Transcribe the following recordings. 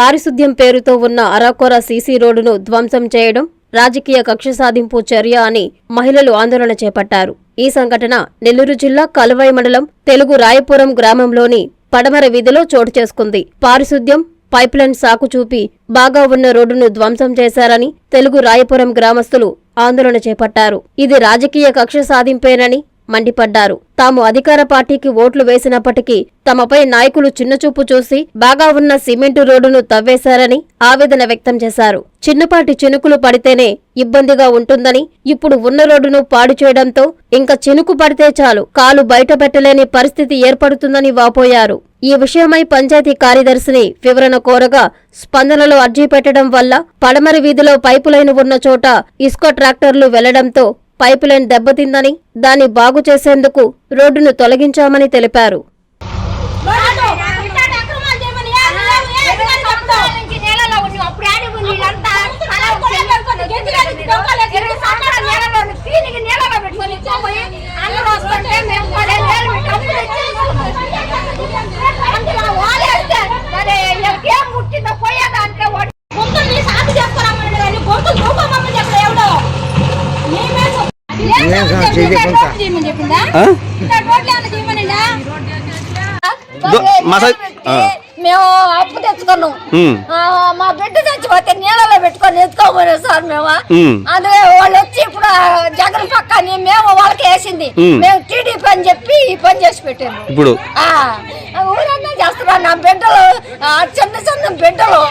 పారిశుద్ధ్యం పేరుతో ఉన్న అరాకొర సీసీ రోడ్డును ధ్వంసం చేయడం రాజకీయ కక్ష సాధింపు చర్య అని మహిళలు ఆందోళన చేపట్టారు. ఈ సంఘటన నెల్లూరు జిల్లా కలువై మండలం తెలుగు రాయపురం గ్రామంలోని పడమర వీధిలో చోటు చేసుకుంది. పారిశుద్ధ్యం పైప్లైన్ సాకు చూపి బాగా ఉన్న రోడ్డును ధ్వంసం చేశారని తెలుగు రాయపురం గ్రామస్తులు ఆందోళన చేపట్టారు. ఇది రాజకీయ కక్ష సాధింపేనని మండిపడ్డారు. తాము అధికార పార్టీకి ఓట్లు వేసినప్పటికీ తమపై నాయకులు చిన్నచూపు చూసి బాగా ఉన్న సిమెంటు రోడ్డును తవ్వేశారని ఆవేదన వ్యక్తం చేశారు. చిన్నపాటి చినుకులు పడితేనే ఇబ్బందిగా ఉంటుందని ఇప్పుడు ఉన్న రోడ్డును పాడు చేయడంతో ఇంకా చినుకు పడితే చాలు కాలు బయట పెట్టలేని పరిస్థితి ఏర్పడుతుందని వాపోయారు. ఈ విషయమై పంచాయతీ కార్యదర్శిని వివరణ కోరగా స్పందనలో అర్జీ పెట్టడం వల్ల పడమరి వీధిలో పైపు లైన్ ఉన్న చోట ఇసుక ట్రాక్టర్లు వెళ్ళడంతో పైపులైన్ దెబ్బతిందని దాన్ని బాగు చేసేందుకు రోడ్డును తొలగించామని తెలిపారు. మేము అప్పు తెచ్చుకున్నాం. మా బిడ్డ చచ్చిపోతే నీళ్ళలో పెట్టుకొని ఎత్తుకోమని సార్ మేము. అందుకే వాళ్ళు వచ్చి ఇప్పుడు జగన్ పక్కని మేము వాళ్ళకి వేసింది. మేము టీడీపీ అని చెప్పి ఈ పని చేసి పెట్టాము ఇప్పుడు? ఆ, ఊరన్నా చేస్తున్నారు నా బిడ్డలు చిన్న చిన్న బిడ్డలు.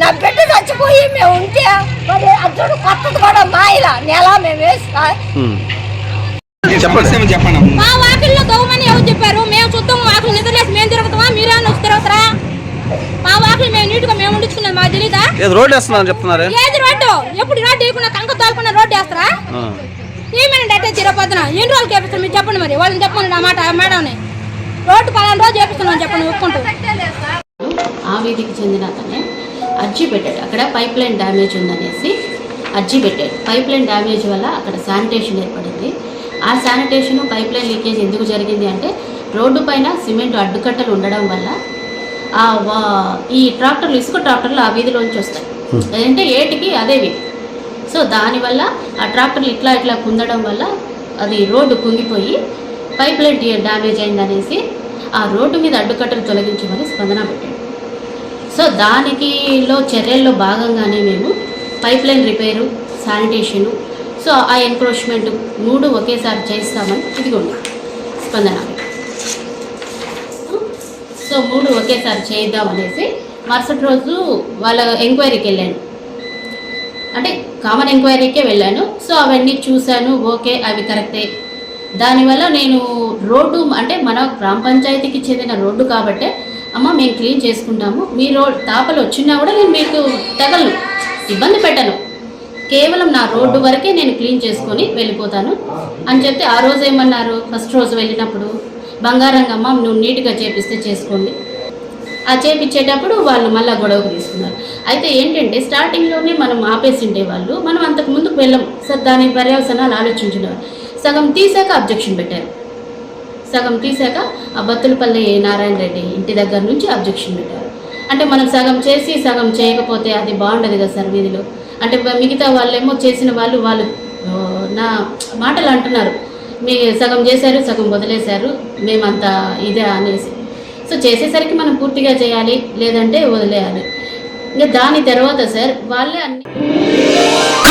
నా బిడ్డ చచ్చిపోయి మేము ఉంటే మరి అర్జుడు కొత్తది కూడా మాయిల. నెల మేము వేసి ఉమ్. చెప్పండి. చెప్పండి. మా వాకిల్లో గౌమని ఎవరు చెప్పారు? మేము చూద్దాం వాకిలు నిద్రలేసి మేము తిరుగుతామా? మీరేమన్నా వచ్చి తిరుగుతారా మా వాకిలు మేము నీట్గా మేము ఉండించుకున్నది మాకు తెలీదా? ఏదో రోడ్ వేస్తున్నాను చెప్తున్నారు? ఏది రోడ్డు? ఎప్పుడు రోడ్డు వేయకుండా కంక తోలుకున్న రోడ్డు వేస్తారా? ఏమేనండి అట్టే చిరపొద్దున ఎన్ని రోజులు చేపిస్తారు? మీరు చెప్పండి మరి. వాళ్ళని చెప్పండి ఆ మాట మేడంని రోడ్డు పలానా రోజు చేపిస్తున్నాం చెప్పండి ఒప్పుకుంటూ. ఆ వీధికి చెందిన అతనే అర్జీ పెట్టాడు. అక్కడ పైప్ లైన్ డ్యామేజ్ ఉందనేసి అర్జీ పెట్టాడు. పైప్ లైన్ డ్యామేజ్ వల్ల అక్కడ శానిటేషన్ ఏర్పడింది. ఆ శానిటేషన్ పైప్ లైన్ లీకేజ్ ఎందుకు జరిగింది అంటే రోడ్డు పైన సిమెంట్ అడ్డుకట్టలు ఉండడం వల్ల ఈ ట్రాక్టర్లు ఇసుక ట్రాక్టర్లు ఆ వీధిలోంచి వస్తాయి. అంటే ఏటికి అదే వీధి. సో దానివల్ల ఆ ట్రాక్టర్లు ఇట్లా ఇట్లా కుందడం వల్ల అది రోడ్డు కుంగిపోయి పైప్ లైన్ డ్యామేజ్ అయిందనేసి ఆ రోడ్డు మీద అడ్డుకట్టలు తొలగించమని స్పందన పెట్టాడు. సో దానికిలో చర్యల్లో భాగంగానే మేము pipeline repair sanitation so ఆ ఎన్క్రోచ్మెంట్ మూడు ఒకేసారి చేస్తామని ఇదిగోండి స్పందన. సో మూడు ఒకేసారి చేద్దాం అనేసి మరుసటి రోజు వాళ్ళ ఎంక్వైరీకి వెళ్ళాను. అంటే కామన్ ఎంక్వైరీకే వెళ్ళాను. సో అవన్నీ చూశాను. ఓకే అవి కరెక్టే. దానివల్ల నేను రోడ్డు అంటే మన గ్రామ పంచాయతీకి చెందిన రోడ్డు కాబట్టే అమ్మ మేము క్లీన్ చేసుకుంటాము. మీ రోడ్ తాపలు వచ్చినా కూడా నేను మీకు తగలను. ఇబ్బంది పెట్టను. కేవలం నా రోడ్డు వరకే నేను క్లీన్ చేసుకొని వెళ్ళిపోతాను. అని చెప్తే ఆ రోజు ఏమన్నారు? ఫస్ట్ రోజు వెళ్ళినప్పుడు బంగారంగమ్మ నువ్వు నీట్గా చేపిస్తే చేసుకోండి. ఆ చేపించేటప్పుడు వాళ్ళు మళ్ళీ గొడవకు తీసుకున్నారు. అయితే ఏంటంటే స్టార్టింగ్లోనే మనం ఆపేసిండే వాళ్ళు. మనం అంతకు ముందుకు వెళ్ళం సార్ దాని పర్యవసనాలు ఆలోచించున్నారు సగం తీసాక అబ్జెక్షన్ పెట్టారు. సగం తీసాక ఆ బత్తులపల్లి నారాయణ రెడ్డి ఇంటి దగ్గర నుంచి అబ్జెక్షన్ పెట్టారు. అంటే మనం సగం చేసి సగం చేయకపోతే అది బాగుండదు కదా సార్ వీధిలో. అంటే మిగతా వాళ్ళేమో చేసిన వాళ్ళు వాళ్ళు నా మాటలు అంటున్నారు. మీ సగం చేశారు సగం వదిలేశారు మేమంతా ఇదే అనేసి. సో చేసేసరికి మనం పూర్తిగా చేయాలి లేదంటే వదిలేయాలి. ఇంకా దాని తర్వాత సార్ వాళ్ళే అన్ని